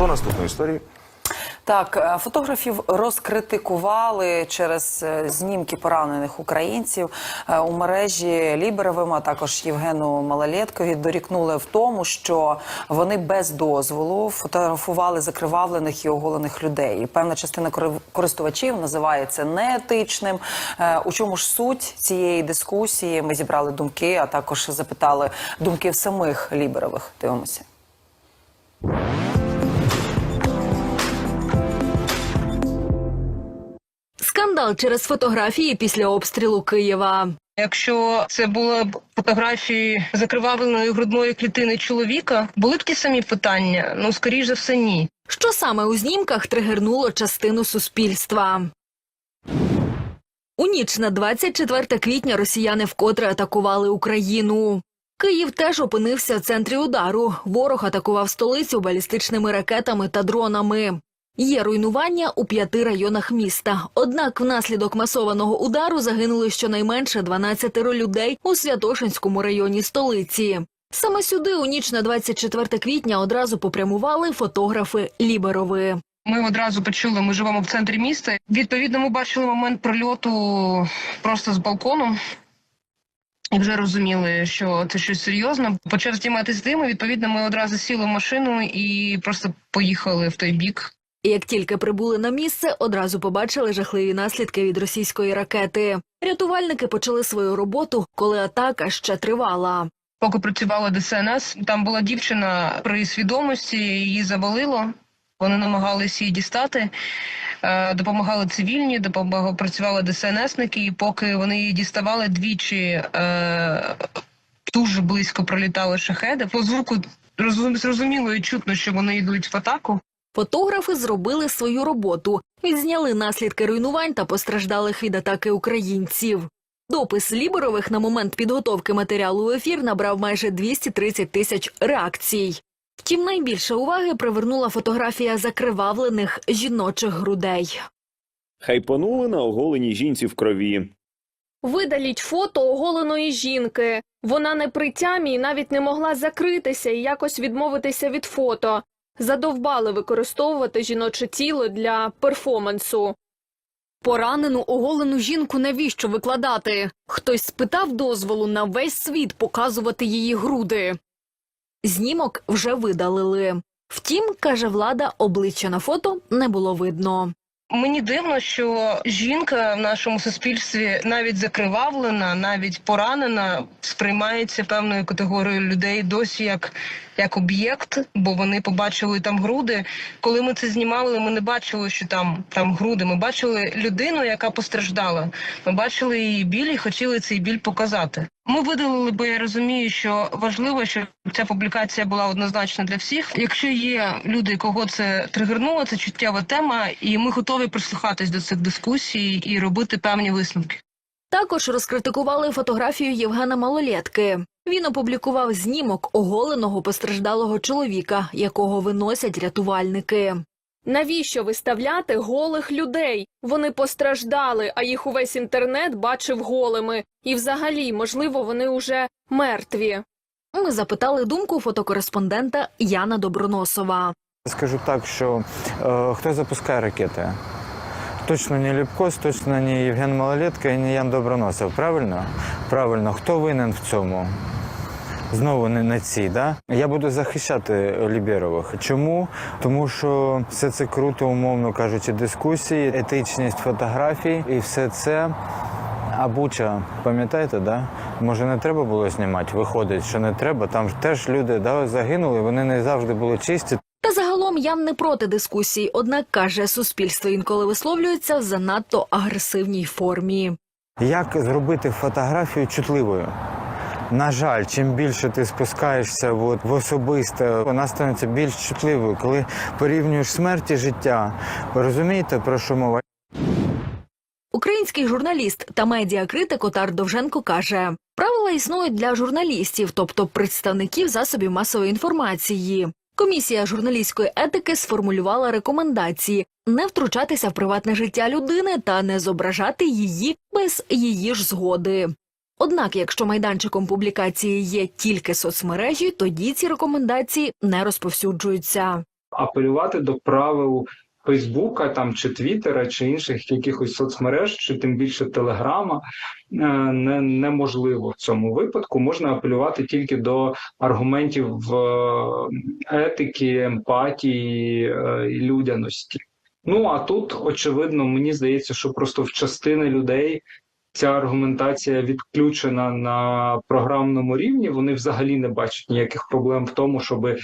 До наступної історії. Так, е, фотографів розкритикували через е, знімки поранених українців Е, у мережі Ліберовим, а також Євгену Малолєткові дорікнули в тому, що вони без дозволу фотографували закривавлених і оголених людей. І Певна частина кори- користувачів називає це неетичним. У чому ж суть цієї дискусії? Ми зібрали думки, а також запитали думки в самих Ліберових. Дивимося. Скандал через фотографії після обстрілу Києва. Якщо це були б фотографії закривавленої грудної клітини чоловіка, були б ті самі питання? Ну, скоріш за все, ні. Що саме у знімках тригернуло частину суспільства? У ніч на 24 квітня росіяни вкотре атакували Україну. Київ теж опинився в центрі удару. Ворог атакував столицю балістичними ракетами та дронами. Є руйнування у п'яти районах міста. Однак внаслідок масованого удару загинули щонайменше 12 людей у Святошинському районі столиці. Саме сюди у ніч на 24 квітня одразу попрямували фотографи Ліберови. Ми одразу почули, ми живемо в центрі міста. Відповідно, ми бачили момент прильоту просто з балкону. І вже розуміли, що це щось серйозне. Почав зніматися дим, і, відповідно, ми одразу сіли в машину і просто поїхали в той бік. Як тільки прибули на місце, одразу побачили жахливі наслідки від російської ракети. Рятувальники почали свою роботу, коли атака ще тривала. Поки працювала ДСНС, там була дівчина при свідомості, її завалило. Вони намагалися її дістати, е, допомагали цивільні, допомагали працювали ДСНСники. І поки вони її діставали двічі, е, дуже близько пролітали шахеди. По звуку розум- зрозуміло і чутно, що вони йдуть в атаку. Фотографи зробили свою роботу, відзняли наслідки руйнувань та постраждалих від атаки українців. Допис Ліберових на момент підготовки матеріалу в ефір набрав майже 230 тисяч реакцій. Втім, найбільше уваги привернула фотографія закривавлених жіночих грудей. Хайпанули на оголеній жінці в крові. Видаліть фото оголеної жінки. Вона не при тямі і навіть не могла закритися і якось відмовитися від фото. Задовбали використовувати жіноче тіло для перформансу. Поранену оголену жінку навіщо викладати? Хтось спитав дозволу на весь світ показувати її груди. Знімок вже видалили. Втім, каже влада, обличчя на фото не було видно. Мені дивно, що жінка в нашому суспільстві навіть закривавлена, навіть поранена, сприймається певною категорією людей досі як, як об'єкт, бо вони побачили там груди. Коли ми це знімали, ми не бачили, що там, там груди. Ми бачили людину, яка постраждала. Ми бачили її біль і хотіли цей біль показати. Ми видалили, бо я розумію, що важливо, щоб ця публікація була однозначна для всіх. Якщо є люди, кого це тригернуло, це чуттєва тема, і ми готові прислухатись до цих дискусій і робити певні висновки. Також розкритикували фотографію Євгена Малолєтки. Він опублікував знімок оголеного постраждалого чоловіка, якого виносять рятувальники. Навіщо виставляти голих людей? Вони постраждали, а їх увесь інтернет бачив голими. І взагалі, можливо, вони уже мертві. Ми запитали думку фотокореспондента Яна Доброносова. Скажу так, що е, хто запускає ракети? Точно не Ліпкос, точно не Євген Малолетка і не Ян Доброносов. Правильно? Правильно. Хто винен в цьому? Знову не на ці, да? Я буду захищати Лібєрових. Чому? Тому що все це круто, умовно кажучи, дискусії, етичність фотографій і все це. А Буча, пам'ятаєте, да? Може, не треба було знімати? Виходить, що не треба. Там ж теж люди да, загинули, вони не завжди були чисті. Та загалом Ян не проти дискусій, однак каже, суспільство інколи висловлюється в занадто агресивній формі. Як зробити фотографію чутливою? На жаль, чим більше ти спускаєшся от, в особисте, вона становиться більш чутливою, коли порівнюєш смерть і життя. Ви розумієте, про що мова? Український журналіст та медіакритик Отар Довженко каже: правила існують для журналістів, тобто представників засобів масової інформації. Комісія журналістської етики сформулювала рекомендації не втручатися в приватне життя людини та не зображати її без її ж згоди. Однак, якщо майданчиком публікації є тільки соцмережі, тоді ці рекомендації не розповсюджуються. апелювати до правил Фейсбука там чи Твіттера, чи інших якихось соцмереж, чи тим більше Телеграма е, не, неможливо в цьому випадку. Можна апелювати тільки до аргументів е, етики, емпатії е, і людяності. Ну а тут очевидно, мені здається, що просто в частини людей ця аргументація відключена на програмному рівні. Вони взагалі не бачать ніяких проблем в тому, щоб е,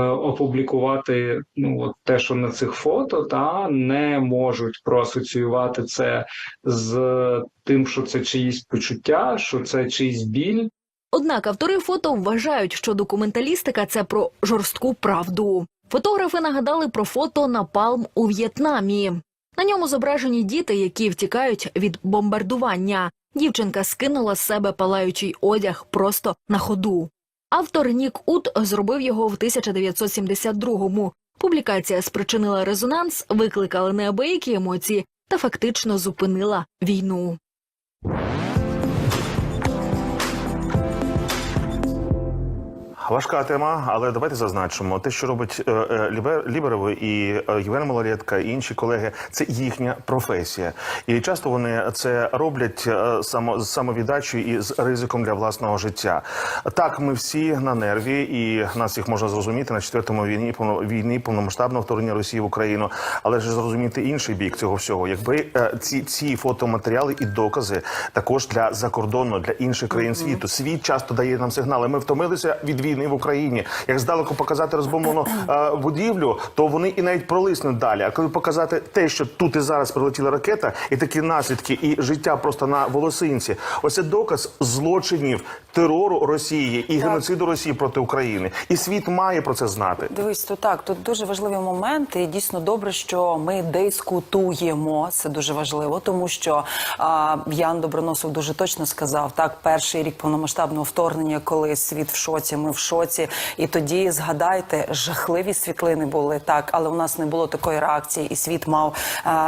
опублікувати ну от те, що на цих фото, та не можуть проасоціювати це з тим, що це чиїсь почуття, що це чийсь біль. Однак автори фото вважають, що документалістика це про жорстку правду. Фотографи нагадали про фото Напалм у В'єтнамі. На ньому зображені діти, які втікають від бомбардування. Дівчинка скинула з себе палаючий одяг просто на ходу. Автор Нік Ут зробив його в 1972-му. Публікація спричинила резонанс, викликала неабиякі емоції та фактично зупинила війну. Важка тема, але давайте зазначимо те, що робить е, е, Лібер- Ліберови і е, Євген Малолєтка, і інші колеги, це їхня професія, і часто вони це роблять е, само з самовіддачею і з ризиком для власного життя. Так, ми всі на нерві, і нас їх можна зрозуміти на четвертому війні повно- війни повномасштабного вторгнення Росії в Україну, але ж зрозуміти інший бік цього всього. Якби е, ці, ці фотоматеріали і докази також для закордонного, для інших країн світу. Світ часто дає нам сигнали. Ми втомилися від війни в Україні. Як здалеку показати розбомблену е, будівлю, то вони і навіть пролиснуть далі. А коли показати те, що тут і зараз прилетіла ракета, і такі наслідки, і життя просто на волосинці, ось це доказ злочинів терору Росії і геноциду Росії проти України. І світ має про це знати. Дивись, то так, тут дуже важливі моменти. І дійсно добре, що ми дискутуємо. Це дуже важливо, тому що а, Ян Доброносов дуже точно сказав: так, перший рік повномасштабного вторгнення, коли світ в шоці, ми в шоці. І тоді згадайте, жахливі світлини були так, але у нас не було такої реакції, і світ мав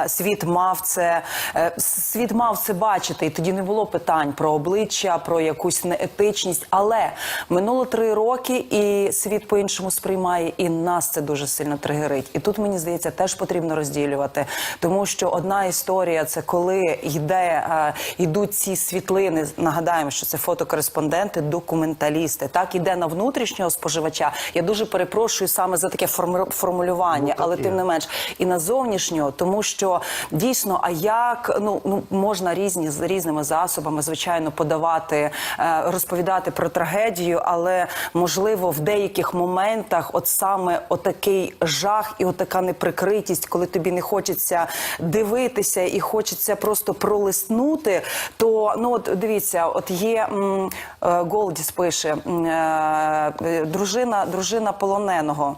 світ мав це е, світ мав це бачити. І тоді не було питань про обличчя, про якусь неетичність. Але минуло три роки, і світ по-іншому сприймає, і нас це дуже сильно тригерить. І тут мені здається, теж потрібно розділювати, тому що одна історія це коли йде е, йдуть ці світлини. Нагадаємо, що це фотокореспонденти, документалісти. Так іде на внутрішнього споживача. Я дуже перепрошую саме за таке форму- формулювання, але тим не менш і на зовнішнього, тому що дійсно, а як ну ну можна різні з різними засобами, звичайно, подавати, е, розповідати про трагедію, але можливо в деяких моментах, от саме отакий жах і отака неприкритість, коли тобі не хочеться дивитися і хочеться просто пролиснути, то ну от дивіться, от є Голдіс пише е, е, дружина, дружина полоненого.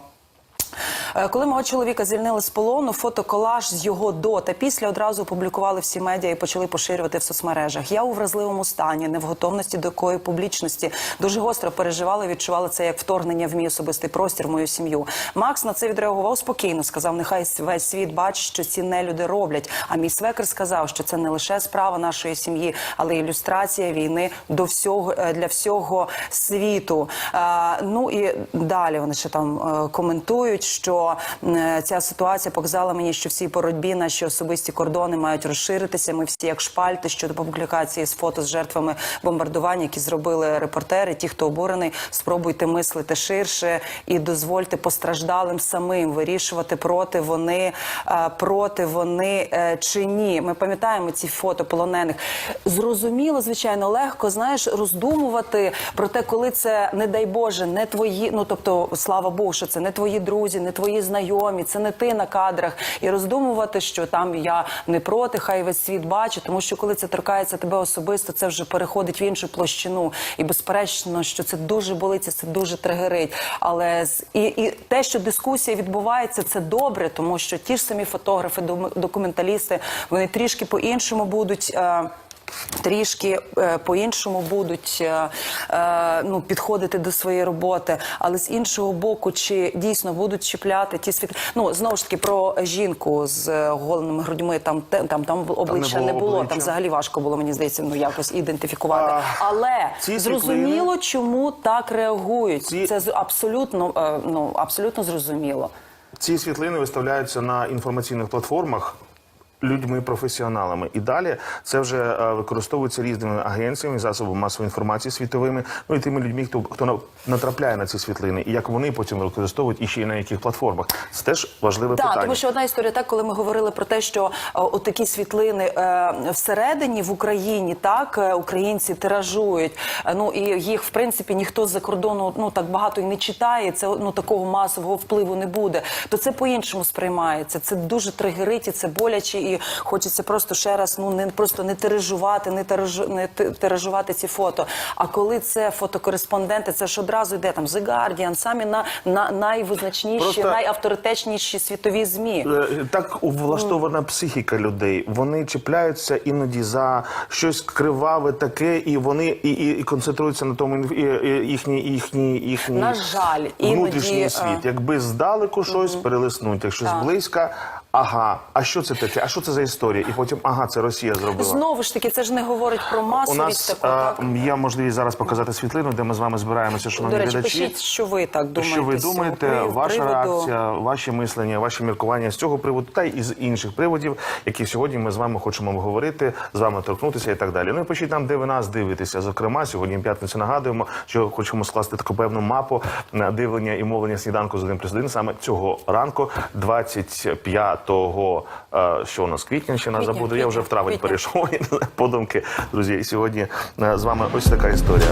Е, Коли мого чоловіка звільнили з полону, фотоколаж з його до та після одразу опублікували всі медіа і почали поширювати в соцмережах. Я у вразливому стані, не в готовності до якої публічності дуже гостро переживала, і відчувала це як вторгнення в мій особистий простір, в мою сім'ю. Макс на це відреагував спокійно. Сказав, нехай весь світ бачить, що ці нелюди роблять. А мій свекр сказав, що це не лише справа нашої сім'ї, але ілюстрація війни до всього е, для всього світу. Ну і далі вони ще там е, коментують, що е, ця ситуація показала мені, що всі боротьбі наші особисті кордони мають розширитися. Ми всі як шпальти щодо публікації з фото з жертвами бомбардування, які зробили репортери. Ті, хто обурений, спробуйте мислити ширше і дозвольте постраждалим самим вирішувати проти вони е, проти вони е, чи ні. Ми пам'ятаємо ці фото полонених. Зрозуміло, звичайно, легко знаєш роздумувати про те, коли це не дай Боже, не твої. Ну тобто, слава Богу, що це не твої друзі, не твої знайомі, це не ти на кадрах, і роздумувати, що там я не проти, хай весь світ бачить, тому що коли це торкається тебе особисто, це вже переходить в іншу площину. І безперечно, що це дуже болиться, це дуже тригерить. Але і, і те, що дискусія відбувається, це добре, тому що ті ж самі фотографи, документалісти, вони трішки по-іншому будуть. Е, Трішки е, по-іншому будуть е, е, ну, підходити до своєї роботи, але з іншого боку, чи дійсно будуть чіпляти ті світ... Ну знову ж таки про жінку з голеними грудьми. Там там там обличчя було не було. обличчя. Там взагалі важко було мені здається, ну якось ідентифікувати. А, але ці зрозуміло, чому так реагують. Ці- Це абсолютно ну абсолютно зрозуміло. ці світлини виставляються на інформаційних платформах. Людьми професіоналами і далі це вже е, використовується різними агенціями, засобами масової інформації світовими. Ну і тими людьми, хто хто на- натрапляє на ці світлини, і як вони потім використовують і ще й на яких платформах. Це теж важливе Так, питання. тому що одна історія, так коли ми говорили про те, що е, отакі світлини е, всередині в Україні, так е, українці тиражують. Ну і їх в принципі ніхто з-за кордону ну так багато і не читає. Це ну такого масового впливу не буде. То це по-іншому сприймається. Це дуже тригерить, і це боляче, і хочеться просто ще раз ну не просто не тиражувати, не тиражу, не тиражувати ці фото. А коли це фотокореспонденти, це ж одразу йде там The Guardian, самі на, на найвизначніші, Просто- найавторитетніші світові змі. Е, Так влаштована психіка людей. Вони чіпляються іноді за щось криваве таке, і вони і, і, і концентруються на тому і, і, їхній їхній їхній На жаль, внутрішній іноді, світ. е, Якби здалеку щось перелиснуть, якщо Так. зблизька, ага, а що це таке? А що це за історія? І потім ага, це Росія зробила. Знову ж таки, це ж не говорить про У масовість нас таку. а, так? є можливість зараз показати світлину, де ми з вами збираємося, шановні До речі, глядачі. пишіть, що ви так думаєте. Що ви думаєте, приводу. ваша реакція, ваші мислення, ваші міркування з цього приводу та й з інших приводів, які сьогодні ми з вами хочемо обговорити, з вами торкнутися і так далі. Ну і пишіть нам, де ви нас дивитеся. Зокрема, сьогодні п'ятниця нагадуємо, що хочемо скласти таку певну мапу на дивлення і мовлення сніданку з 1 плюс 1 саме цього ранку, 25-го, е, що у нас квітня ще нас Квітня, забуду. Я вже в травень перейшов подумки. Друзі, і сьогодні е, з вами ось така історія.